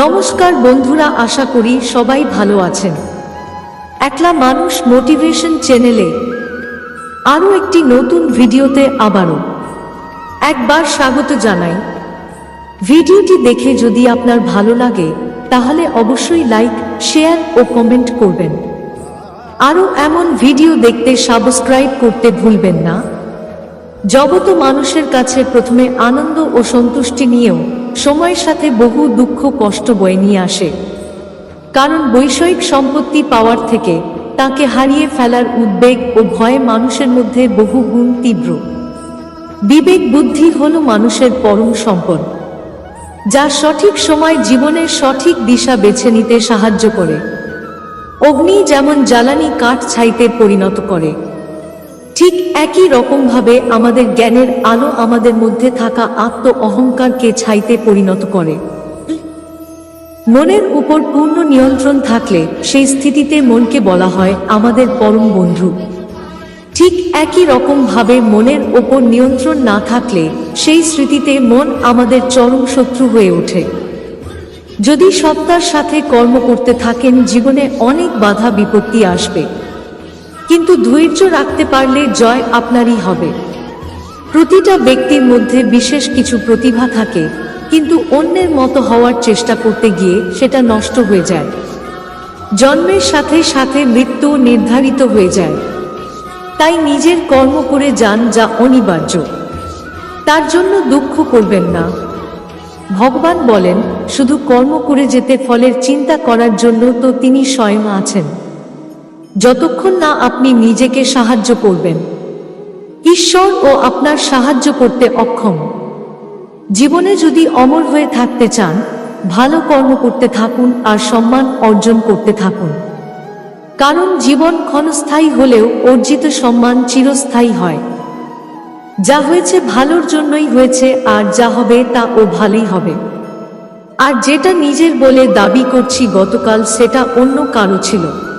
নমস্কার বন্ধুরা, আশা করি সবাই ভালো আছেন। একলা মানুষ মোটিভেশন চ্যানেলে আরও একটি নতুন ভিডিওতে আবারও একবার স্বাগত জানাই। ভিডিওটি দেখে যদি আপনার ভালো লাগে, তাহলে অবশ্যই লাইক, শেয়ার ও কমেন্ট করবেন। আরও এমন ভিডিও দেখতে সাবস্ক্রাইব করতে ভুলবেন না। জগত মানুষের কাছে প্রথমে আনন্দ ও সন্তুষ্টি নিয়েও সময়ের সাথে বহু দুঃখ, কষ্ট বয়ে নিয়ে আসে। কারণ বৈষয়িক সম্পত্তি পাওয়ার থেকে তাকে হারিয়ে ফেলার উদ্বেগ ও ভয়ে মানুষের মধ্যে বহু গুণ তীব্র। বিবেক বুদ্ধি হল মানুষের পরম সম্পদ, যা সঠিক সময় জীবনের সঠিক দিশা বেছে নিতে সাহায্য করে। অগ্নি যেমন জ্বালানি কাঠ ছাইতে পরিণত করে ঠিক একই রকমভাবে আমাদের জ্ঞানের আলো আমাদের মধ্যে থাকা আত্ম অহংকারকে ছাইতে পরিণত করে। মনের উপর পূর্ণ নিয়ন্ত্রণ থাকলে সেই স্থিতিতে মনকে বলা হয় আমাদের পরম বন্ধু। ঠিক একই রকমভাবে মনের ওপর নিয়ন্ত্রণ না থাকলে সেই স্মৃতিতে মন আমাদের চরম শত্রু হয়ে ওঠে। যদি সত্তার সাথে কর্ম করতে থাকেন, জীবনে অনেক বাধা বিপত্তি আসবে। কিন্তু ধৈর্য রাখতে পারলে জয় আপনারই হবে। প্রতিটা ব্যক্তির মধ্যে বিশেষ কিছু প্রতিভা থাকে, কিন্তু অন্যের মতো হওয়ার চেষ্টা করতে গিয়ে সেটা নষ্ট হয়ে যায়। জন্মের সাথে সাথে মৃত্যু নির্ধারিত হয়ে যায়। তাই নিজের কর্ম করে যান যা অনিবার্য। তার জন্য দুঃখ করবেন না। ভগবান বলেন, শুধু কর্ম করে যেতে ফলের চিন্তা করার জন্য তো তিনি স্বয়ং আছেন। যতক্ষণ না আপনি নিজেকে সাহায্য করবেন। ঈশ্বর ও আপনার সাহায্য করতে অক্ষম। জীবনে যদি অমর হয়ে থাকতে চান, ভালো কর্ম করতে থাকুন আর সম্মান অর্জন করতে থাকুন। কারণ জীবন ক্ষণস্থায়ী হলেও অর্জিত সম্মান চিরস্থায়ী হয়। যা হয়েছে ভালোর জন্যই হয়েছে আর যা হবে তা ও ভালোই হবে। আর যেটা নিজের বলে দাবি করছি গতকাল, সেটা অন্য কারও ছিল।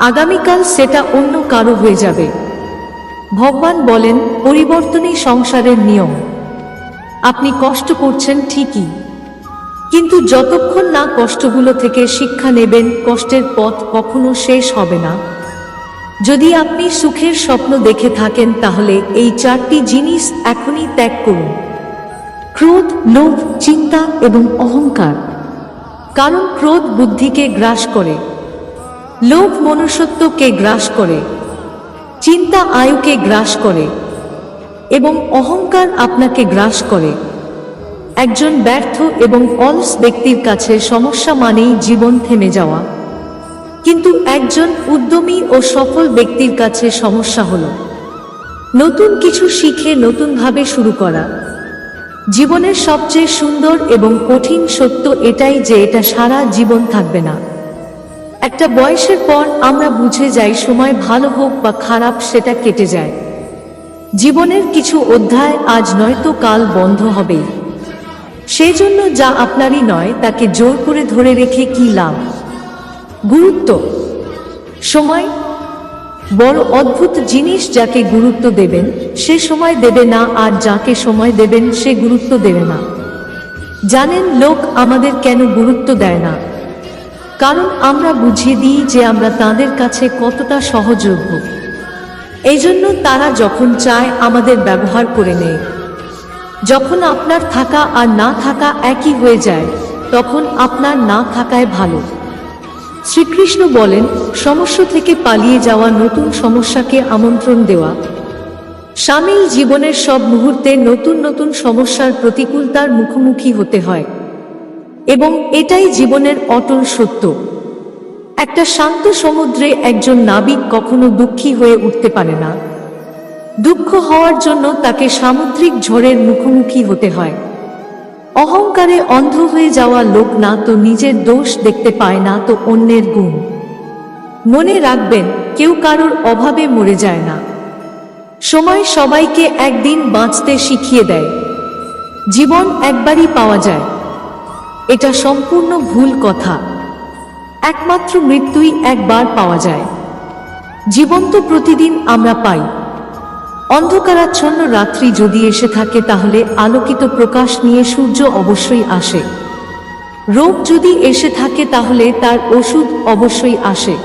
আগামীকাল সেটা অন্য কারও হয়ে যাবে। ভগবান বলেন, পরিবর্তনই সংসারের নিয়ম। আপনি কষ্ট করছেন ঠিকই। কিন্তু যতক্ষণ না কষ্টগুলো থেকে শিক্ষা নেবেন, কষ্টের পথ কখনো শেষ হবে না। যদি আপনি সুখের স্বপ্ন দেখে থাকেন, তাহলে এই চারটি জিনিস এখনই ত্যাগ করুন। ক্রোধ, লোভ, চিন্তা এবং অহংকার। কারণ ক্রোধ বুদ্ধিকে গ্রাস করে। লোভ মনুষ্যত্বকে গ্রাস করে, চিন্তা আয়ুকে গ্রাস করে এবং অহংকার আপনাকে গ্রাস করে। একজন ব্যর্থ এবং অলস ব্যক্তির কাছে সমস্যা মানেই জীবন থেমে যাওয়া। কিন্তু একজন উদ্যমী ও সফল ব্যক্তির কাছে সমস্যা হল, নতুন কিছু শিখে নতুনভাবে শুরু করা। জীবনের সবচেয়ে সুন্দর এবং কঠিন সত্য এটাই যে এটা সারা জীবন থাকবে না। একটা বয়সের পর আমরা বুঝে যাই সময় ভালো হোক বা খারাপ সেটা কেটে যায়। জীবনের কিছু অধ্যায় আজ নয়তো কাল বন্ধ হবেই। সেই জন্য যা আপনারই নয়, তাকে জোর করে ধরে রেখে কি লাভ? গুরুত্ব। সময় বড় অদ্ভুত জিনিস যাকে গুরুত্ব দেবেন, সে সময় দেবে না, আর যাকে সময় দেবেন, সে গুরুত্ব দেবে না। জানেন, লোক আমাদের কেন গুরুত্ব দেয় না? কারণ আমরা বুঝিয়ে দিই যে আমরা তাদের কাছে কতটা সহযোগ্য। এই জন্য তারা যখন চায়, আমাদের ব্যবহার করে নেয়। যখন আপনার থাকা আর না থাকা একই হয়ে যায়, তখন আপনার না থাকায় ভালো। শ্রীকৃষ্ণ বলেন সমস্যা থেকে পালিয়ে যাওয়া নতুন সমস্যাকে আমন্ত্রণ দেওয়া। সামিল জীবনের সব মুহূর্তে নতুন নতুন সমস্যার প্রতিকূলতার মুখোমুখি হতে হয়। এবং এটাই জীবনের অটল সত্য। একটা শান্ত সমুদ্রে একজন নাবিক কখনো দুঃখী হয়ে উঠতে পারে না। দুঃখ হওয়ার জন্য তাকে সামুদ্রিক ঝড়ের মুখোমুখি হতে হয়। অহংকারে অন্ধ হয়ে যাওয়া লোক না তো নিজের দোষ দেখতে পায় না তো অন্যের গুণ। মনে রাখবেন, কেউ কারোর অভাবে মরে যায় না। সময় সবাইকে একদিন বাঁচতে শিখিয়ে দেয়। জীবন একবারই পাওয়া যায়। এটা সম্পূর্ণ ভুল কথা। একমাত্র মৃত্যুই একবার পাওয়া যায়। জীবন তো প্রতিদিন আমরা পাই। অন্ধকারাচ্ছন্ন রাত্রি যদি এসে থাকে তাহলে আলোকিত প্রকাশ নিয়ে সূর্য অবশ্যই আসে। রোগ যদি এসে থাকে তাহলে তার ওষুধ অবশ্যই আসে।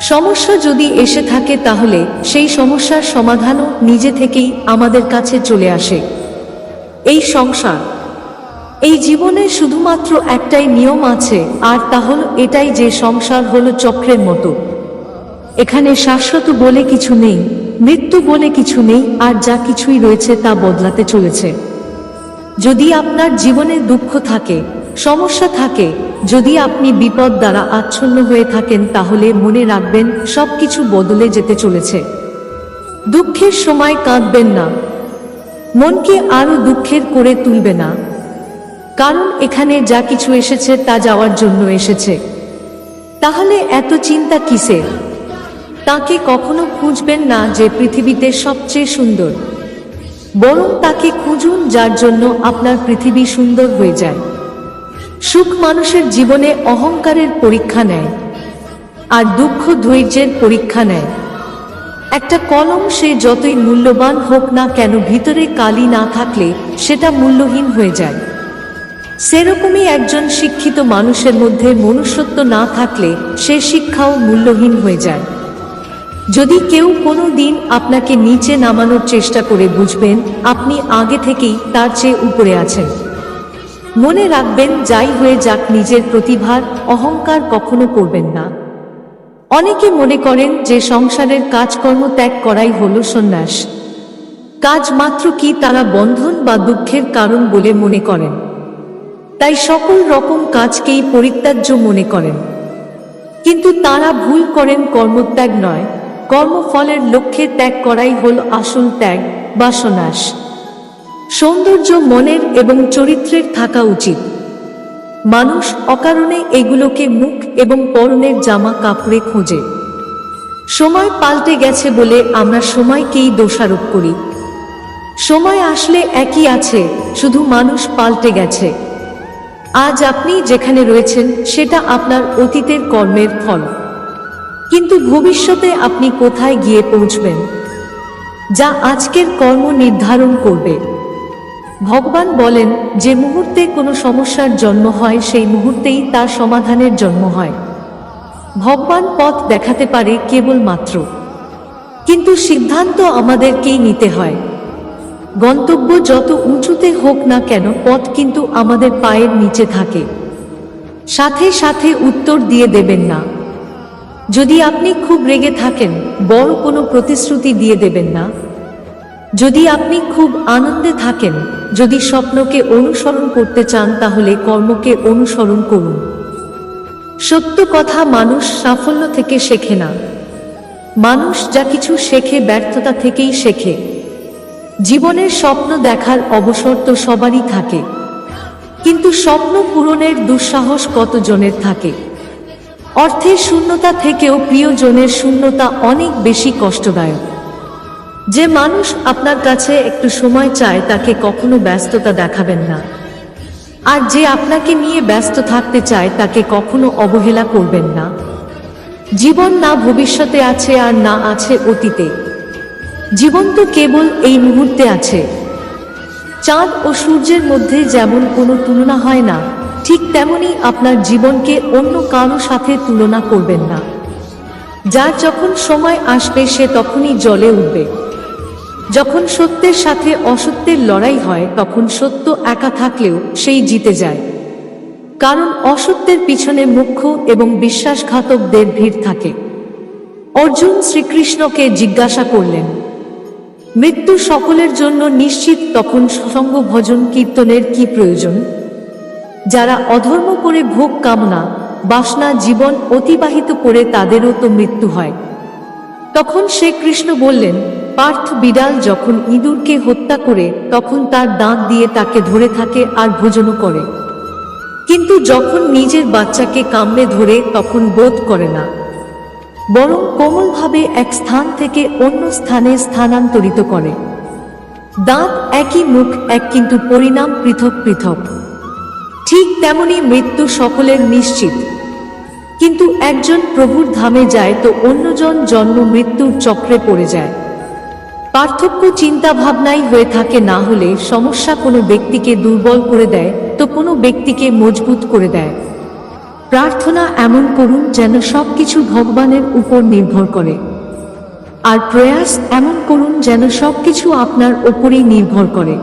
সমস্যা যদি এসে থাকে তাহলে সেই সমস্যার সমাধানও নিজে থেকেই আমাদের কাছে চলে আসে। এই সংসার এই জীবনে শুধুমাত্র একটাই নিয়ম আছে, আর তা হল এটাই যে সংসার হলো চক্রের মতো। এখানে শাশ্বত বলে কিছু নেই, মৃত্যু বলে কিছু নেই, আর যা কিছুই রয়েছে তা বদলাতে চলেছে। যদি আপনার জীবনে দুঃখ থাকে, সমস্যা থাকে, যদি আপনি বিপদ দ্বারা আচ্ছন্ন হয়ে থাকেন, তাহলে মনে রাখবেন সবকিছু বদলে যেতে চলেছে। দুঃখের সময় কাঁদবেন না। মনকে আরও দুঃখের করে তুলবে না। কারণ এখানে যা কিছু এসেছে তা যাওয়ার জন্য এসেছে। তাহলে এত চিন্তা কিসের তাকে কখনো খুঁজবেন না যে পৃথিবীতে সবচেয়ে সুন্দর। বরং তাকে খুঁজুন যার জন্য আপনার পৃথিবী সুন্দর হয়ে যায়। সুখ মানুষের জীবনে অহংকারের পরীক্ষা নেয়, আর দুঃখ ধৈর্যের পরীক্ষা নেয়। একটা কলম সে যতই মূল্যবান হোক না কেন ভিতরে কালি না থাকলে সেটা মূল্যহীন হয়ে যায়। সেরকমই একজন শিক্ষিত মানুষের মধ্যে মনুষ্যত্ব না থাকলে সে শিক্ষাও মূল্যহীন হয়ে যায়। যদি কেউ কোনো দিন আপনাকে নিচে নামানোর চেষ্টা করে বুঝবেন, আপনি আগে থেকেই তার চেয়ে উপরে আছেন। মনে রাখবেন, যাই হয়ে যাক নিজের প্রতিভার, অহংকার কখনো করবেন না। অনেকে মনে করেন যে সংসারের কাজকর্ম ত্যাগ করাই হল সন্ন্যাস। কাজ মাত্র কি তারা বন্ধন বা দুঃখের কারণ বলে মনে করেন। তাই সকল রকম কাজকেই পরিত্যাজ্য মনে করেন। কিন্তু তারা ভুল করেন কর্মত্যাগ নয়, কর্মফলের লক্ষ্যে ত্যাগ করাই হল আসল ত্যাগ বা সৌন্দর্য মনের এবং চরিত্রের থাকা উচিত। মানুষ অকারণে এগুলোকে মুখ এবং পরনের জামা কাপড়ে খোঁজে। সময় পাল্টে গেছে বলে আমরা সময়কেই দোষারোপ করি। সময় আসলে একই আছে, শুধু মানুষ পাল্টে গেছে। আজ আপনি যেখানে রয়েছেন, সেটা আপনার অতীতের কর্মের ফল। কিন্তু ভবিষ্যতে আপনি কোথায় গিয়ে পৌঁছবেন? যা আজকের কর্ম নির্ধারণ করবে। ভগবান বলেন, যে মুহূর্তে কোনো সমস্যার জন্ম হয়, সেই মুহূর্তেই তার সমাধানের জন্ম হয়। ভগবান পথ দেখাতে পারে কেবলমাত্র। কিন্তু সিদ্ধান্ত আমাদেরকেই নিতে হয়। গন্তব্য যত উঁচুতে হোক না কেন, পথ কিন্তু আমাদের পায়ের নিচে থাকে। সাথে সাথে উত্তর দিয়ে দেবেন না। যদি আপনি খুব রেগে থাকেন, বড় কোনো প্রতিশ্রুতি দিয়ে দেবেন না। যদি আপনি খুব আনন্দে থাকেন, যদি স্বপ্নকে অনুসরণ করতে চান, তাহলে কর্মকে অনুসরণ করুন। সত্য কথা মানুষ সাফল্য থেকে শেখে না। মানুষ যা কিছু শেখে, ব্যর্থতা থেকেই শেখে। জীবনের স্বপ্ন দেখার অবসর তো সবারই থাকে। কিন্তু স্বপ্ন পূরণের দুঃসাহস কতজনের থাকে? অর্থের শূন্যতা থেকেও প্রিয়জনের শূন্যতা অনেক বেশি কষ্টদায়ক। যে মানুষ আপনার কাছে একটু সময় চায়, তাকে কখনো ব্যস্ততা দেখাবেন না। আর যে আপনাকে নিয়ে ব্যস্ত থাকতে চায়, তাকে কখনো অবহেলা করবেন না। জীবন না ভবিষ্যতে আছে আর না আছে অতীতে। জীবন তো কেবল এই মুহূর্তে আছে। চাঁদ ও সূর্যের মধ্যে যেমন কোনো তুলনা হয় না, ঠিক তেমনি আপনার জীবনকে অন্য কারও সাথে তুলনা করবেন না। যার যখন সময় আসবে, সে তখনই জলে উঠবে। যখন সত্যের সাথে অসত্যের লড়াই হয়, তখন সত্য একা থাকলেও সেই জিতে যায়। কারণ অসত্যের পিছনে মুখ্য এবং বিশ্বাসঘাতকদের ভিড় থাকে। অর্জুন শ্রীকৃষ্ণকে জিজ্ঞাসা করলেন মৃত্যু সকলের জন্য নিশ্চিত তখন সঙ্গ ভজন কীর্তনের কি প্রয়োজন? যারা অধর্ম করে ভোগ কামনা, বাসনা জীবন অতিবাহিত করে তাদেরও তো মৃত্যু হয়। তখন সে কৃষ্ণ বললেন, পার্থ বিড়াল যখন ইঁদুরকে হত্যা করে, তখন তার দাঁত দিয়ে তাকে ধরে থাকে আর ভোজনও করে। কিন্তু যখন নিজের বাচ্চাকে কামড়ে ধরে, তখন বোধ করে না। বরং কোমলভাবে এক স্থান থেকে অন্য স্থানে স্থানান্তরিত করে। দাঁত একই মুখ, এক কিন্তু পরিণাম পৃথক পৃথক। ঠিক তেমনি মৃত্যু সকলের নিশ্চিত। কিন্তু একজন প্রভুর ধামে যায় তো অন্যজন জন্ম মৃত্যুর চক্রে পড়ে যায়। পার্থক্য চিন্তা ভাবনাই হয়ে থাকে না হলে সমস্যা কোনো ব্যক্তিকে দুর্বল করে দেয় তো কোনো ব্যক্তিকে মজবুত করে দেয়। প্রার্থনা এমন করুন যেন সবকিছু ভগবানের উপর নির্ভর করে। আর প্রয়াস এমন করুন যেন সবকিছু আপনার ওপরেই নির্ভর করে।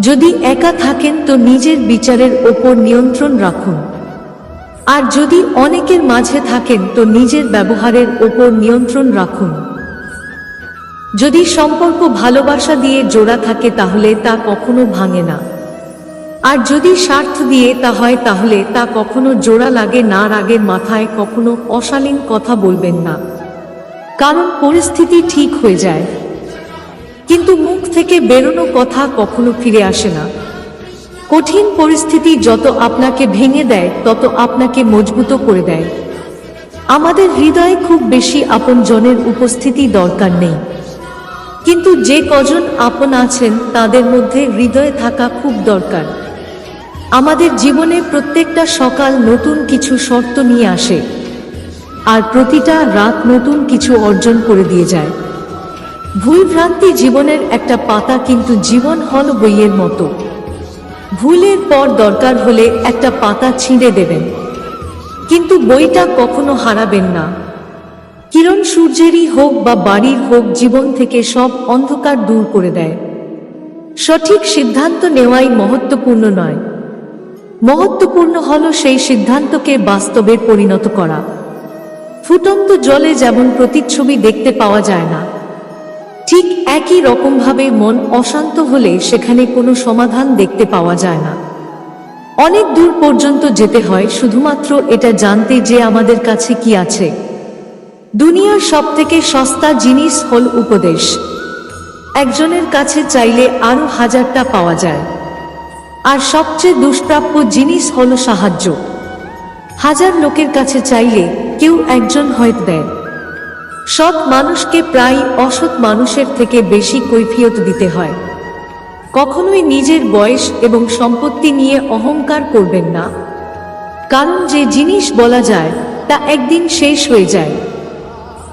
যদি একা থাকেন তো নিজের বিচারের ওপর নিয়ন্ত্রণ রাখুন। আর যদি অনেকের মাঝে থাকেন তো নিজের ব্যবহারের ওপর নিয়ন্ত্রণ রাখুন। যদি সম্পর্ক ভালোবাসা দিয়ে জোড়া থাকে তাহলে তা কখনো ভাঙে না। আর যদি স্বার্থ দিয়ে তা হয় তাহলে তা কখনো জোড়া লাগে না রাগের মাথায় কখনো অশালীন কথা বলবেন না। কারণ পরিস্থিতি ঠিক হয়ে যায়। কিন্তু মুখ থেকে বেরোনো কথা কখনো ফিরে আসে না। কঠিন পরিস্থিতি যত আপনাকে ভেঙে দেয়, তত আপনাকে মজবুত করে দেয়। আমাদের হৃদয়ে খুব বেশি আপনজনের উপস্থিতি দরকার নেই। কিন্তু যে কজন আপন আছেন, তাদের মধ্যে হৃদয়ে থাকা খুব দরকার। আমাদের জীবনে প্রত্যেকটা সকাল নতুন কিছু শর্ত নিয়ে আসে, আর প্রতিটা রাত নতুন কিছু অর্জন করে দিয়ে যায়। ভুল ভ্রান্তি জীবনের একটা পাতা কিন্তু জীবন হল বইয়ের মতো। ভুলের পর দরকার হলে একটা পাতা ছিঁড়ে দেবেন। কিন্তু বইটা কখনো হারাবেন না। কিরণ সূর্যেরই হোক বা বাড়ির হোক, জীবন থেকে সব অন্ধকার দূর করে দেয়। সঠিক সিদ্ধান্ত নেওয়াই মহত্বপূর্ণ নয়। মহত্বপূর্ণ হল সেই সিদ্ধান্তকে বাস্তবে পরিণত করা। ফুটন্ত জলে যেমন প্রতিচ্ছবি দেখতে পাওয়া যায় না, ঠিক একই রকমভাবে মন অশান্ত হলে সেখানে কোনো সমাধান দেখতে পাওয়া যায় না। অনেক দূর পর্যন্ত যেতে হয়, শুধুমাত্র এটা জানতে যে আমাদের কাছে কি আছে। দুনিয়ার সবথেকে সস্তা জিনিস হল উপদেশ। একজনের কাছে চাইলে আরও হাজারটা পাওয়া যায়। আর সবচেয়ে দুষ্প্রাপ্য জিনিস হল সাহায্য। হাজার লোকের কাছে চাইলে কেউ একজন হয়তো দেয়। সৎ মানুষকে প্রায় অসৎ মানুষের থেকে বেশি কৈফিয়ত দিতে হয়। কখনোই নিজের বয়স এবং সম্পত্তি নিয়ে অহংকার করবেন না। কারণ যে জিনিস বলা যায়, তা একদিন শেষ হয়ে যায়।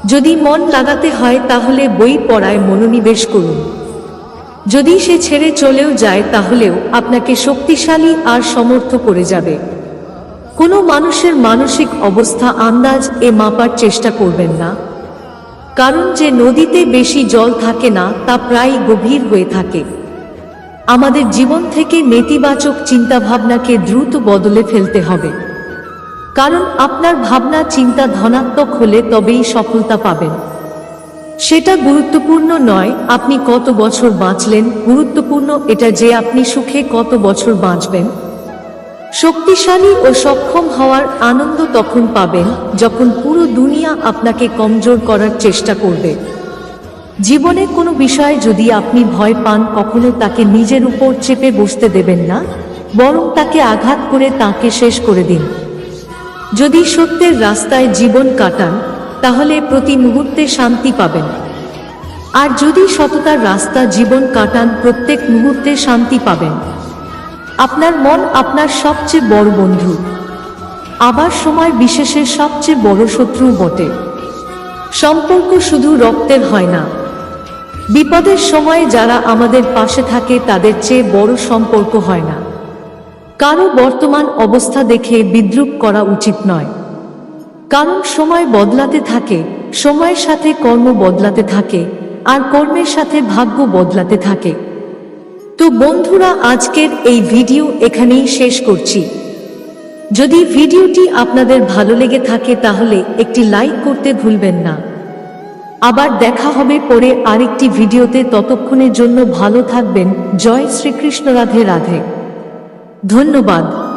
যদি মন লাগাতে হয়, তাহলে বই পড়ায় মনোনিবেশ করুন। যদি সে ছেড়ে চলেও যায়, তাহলেও আপনাকে শক্তিশালী আর সমর্থ করে যাবে। কোনো মানুষের মানসিক অবস্থা, আন্দাজ এ মাপার চেষ্টা করবেন না। কারণ যে নদীতে বেশি জল থাকে না, তা প্রায় গভীর হয়ে থাকে। আমাদের জীবন থেকে নেতিবাচক চিন্তাভাবনাকে দ্রুত বদলে ফেলতে হবে। কারণ আপনার ভাবনা চিন্তা ধনাত্মক হলে তবেই সফলতা পাবেন। সেটা গুরুত্বপূর্ণ নয়, আপনি কত বছর বাঁচলেন, গুরুত্বপূর্ণ এটা যে আপনি সুখে কত বছর বাঁচবেন। শক্তিশালী ও সক্ষম হওয়ার আনন্দ তখন পাবেন যখন পুরো দুনিয়া আপনাকে কমজোর করার চেষ্টা করবে। জীবনে কোনো বিষয়ে যদি আপনি ভয় পান, কখনো তাকে নিজের উপর চেপে বসতে দেবেন না, বরং তাকে আঘাত করে তাকে শেষ করে দিন। যদি সত্যের রাস্তায় জীবন কাটান তাহলে প্রতি মুহূর্তে শান্তি পাবেন। আর যদি সততার রাস্তা জীবন কাটান, প্রত্যেক মুহূর্তে শান্তি পাবেন। আপনার মন আপনার সবচেয়ে বড় বন্ধু। আবার সময় বিশেষের সবচেয়ে বড় শত্রু বটে। সম্পর্ক শুধু রক্তের হয় না। বিপদের সময়ে যারা আমাদের পাশে থাকে, তাদের চেয়ে বড় সম্পর্ক হয় না। কারও বর্তমান অবস্থা দেখে বিদ্রুপ করা উচিত নয়। কারণ সময় বদলাতে থাকে, সময়ের সাথে কর্ম বদলাতে থাকে, আর কর্মের সাথে ভাগ্য বদলাতে থাকে। তো বন্ধুরা, আজকের এই ভিডিও এখানেই শেষ করছি। যদি ভিডিওটি আপনাদের ভালো লেগে থাকে, তাহলে একটি লাইক করতে ভুলবেন না। আবার দেখা হবে পরে আরেকটি ভিডিওতে, ততক্ষণের জন্য ভালো থাকবেন। জয় শ্রীকৃষ্ণ রাধে রাধে। ধন্যবাদ।